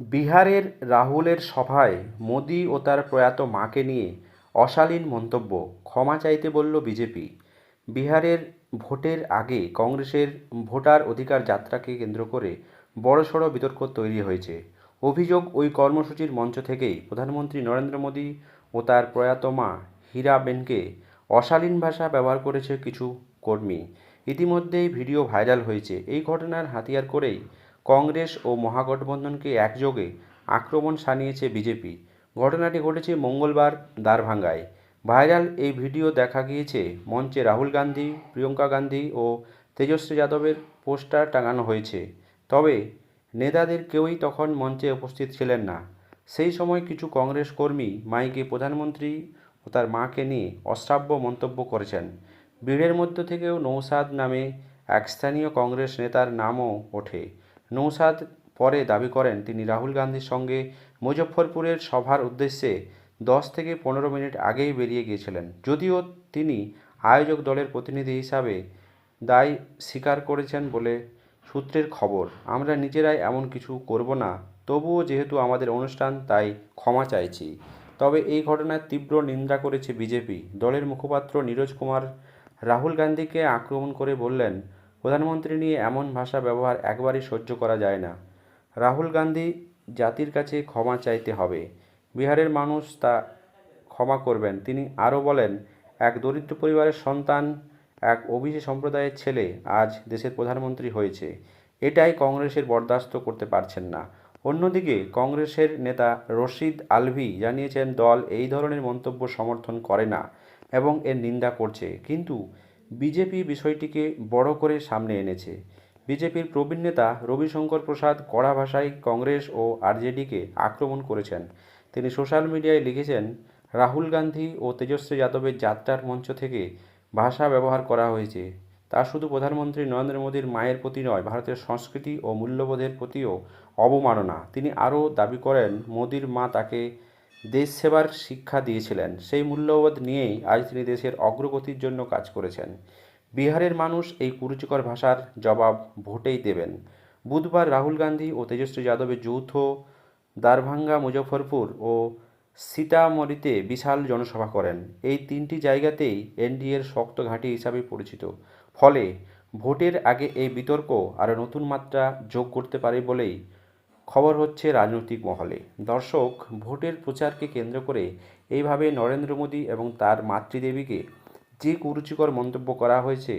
বিহারের রাহুলের সভায় মোদি ও তার প্রয়াত মাকে নিয়ে অশালীন মন্তব্য। ক্ষমা চাইতে বলল বিজেপি। বিহারের ভোটের আগে কংগ্রেসের ভোটার অধিকার যাত্রাকে কেন্দ্র করে বড়সড় বিতর্ক তৈরি হয়েছে। অভিযোগ ওই কর্মসূচির মঞ্চ থেকেই প্রধানমন্ত্রী নরেন্দ্র মোদী ও তার প্রয়াত মা হীরাবেনকে অশালীন ভাষা ব্যবহার করেছে কিছু কর্মী। ইতিমধ্যেই ভিডিও ভাইরাল হয়েছে। এই ঘটনার হাতিয়ার করেই কংগ্রেস ও মহাগঠবন্ধনকে একযোগে আক্রমণ সানিয়েছে বিজেপি। ঘটনাটি ঘটেছে মঙ্গলবার দারভাঙ্গায় ভাইরাল এই ভিডিও দেখা গিয়েছে মঞ্চে রাহুল গান্ধী, প্রিয়ঙ্কা গান্ধী ও তেজস্বী যাদবের পোস্টার টাঙানো হয়েছে। তবে নেতাদের কেউই তখন মঞ্চে উপস্থিত ছিলেন না। সেই সময় কিছু কংগ্রেস কর্মী মাইকে প্রধানমন্ত্রী ও তার মাকে নিয়ে অশ্রাব্য মন্তব্য করেছেন। ভিড়ের মধ্য থেকেও নৌসাদ নামে এক স্থানীয় কংগ্রেস নেতার নামও ওঠে। নৌসাদ পরে দাবি করেন, তিনি রাহুল গান্ধীর সঙ্গে মুজফ্ফরপুরের সভার উদ্দেশ্যে দশ থেকে পনেরো মিনিট আগেই বেরিয়ে গিয়েছিলেন। যদিও তিনি আয়োজক দলের প্রতিনিধি হিসাবে দায় স্বীকার করেছেন বলে সূত্রের খবর। আমরা নিজেরাই এমন কিছু করব না, তবুও যেহেতু আমাদের অনুষ্ঠান, তাই ক্ষমা চাইছি। তবে এই ঘটনার তীব্র নিন্দা করেছে বিজেপি। দলের মুখপাত্র নীরজ কুমার রাহুল গান্ধীকে আক্রমণ করে বললেন প্রধানমন্ত্রী নিয়ে এমন ভাষা ব্যবহার একবারই সহ্য করা যায় না। রাহুল গান্ধী জাতির কাছে ক্ষমা চাইতে হবে। বিহারের মানুষ তা ক্ষমা করবেন। তিনি আরও বলেন, এক দরিদ্র পরিবারের সন্তান, এক ওবিসি সম্প্রদায়ের ছেলে আজ দেশের প্রধানমন্ত্রী হয়েছে। এটাই কংগ্রেসের বরদাস্ত করতে পারছেন না। অন্যদিকে কংগ্রেসের নেতা রশিদ আলভি জানিয়েছেন, দল এই ধরনের মন্তব্য সমর্থন করে না এবং এর নিন্দা করছে। কিন্তু বিজেপি বিষয়টিকে বড় করে সামনে এনেছে। বিজেপির প্রবীণ নেতা রবিশঙ্কর প্রসাদ কড়া ভাষায় কংগ্রেস ও আরজেডিকে আক্রমণ করেছেন। তিনি সোশ্যাল মিডিয়ায় লিখেছেন, রাহুল গান্ধী ও তেজস্বী যাদবের যাত্রার মঞ্চ থেকে ভাষা ব্যবহার করা হয়েছে। তা শুধু প্রধানমন্ত্রী নরেন্দ্র মোদীর মায়ের প্রতি নয়, ভারতের সংস্কৃতি ও মূল্যবোধের প্রতিও অবমাননা। তিনি আরও দাবি করেন, মোদীর মা তাকে দেশ সেবার শিক্ষা দিয়েছিলেন। সেই মূল্যবোধ নিয়েই আজ তিনি দেশের অগ্রগতির জন্য কাজ করেছেন। বিহারের মানুষ এই কুরুচিকর ভাষার জবাব ভোটেই দেবেন। বুধবার রাহুল গান্ধী ও তেজস্বী যাদবের যৌথ দারভাঙ্গা মুজফ্ফরপুর ও সীতামড়িতে বিশাল জনসভা করেন। এই তিনটি জায়গাতেই এনডিএর শক্ত ঘাঁটি হিসাবে পরিচিত। ফলে ভোটের আগে এই বিতর্ক আরও নতুন মাত্রা যোগ করতে পারে বলেই খবর হচ্ছে রাজনৈতিক মহলে। দর্শক, ভোটের প্রচারকে কেন্দ্র করে এইভাবে নরেন্দ্র মোদী এবং তার মাতৃদেবীকে যে কুরুচিকর মন্তব্য করা হয়েছে,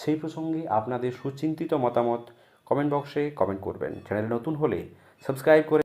সেই প্রসঙ্গে আপনাদের সুচিন্তিত মতামত কমেন্ট বক্সে কমেন্ট করবেন। চ্যানেল নতুন হলে সাবস্ক্রাইব করে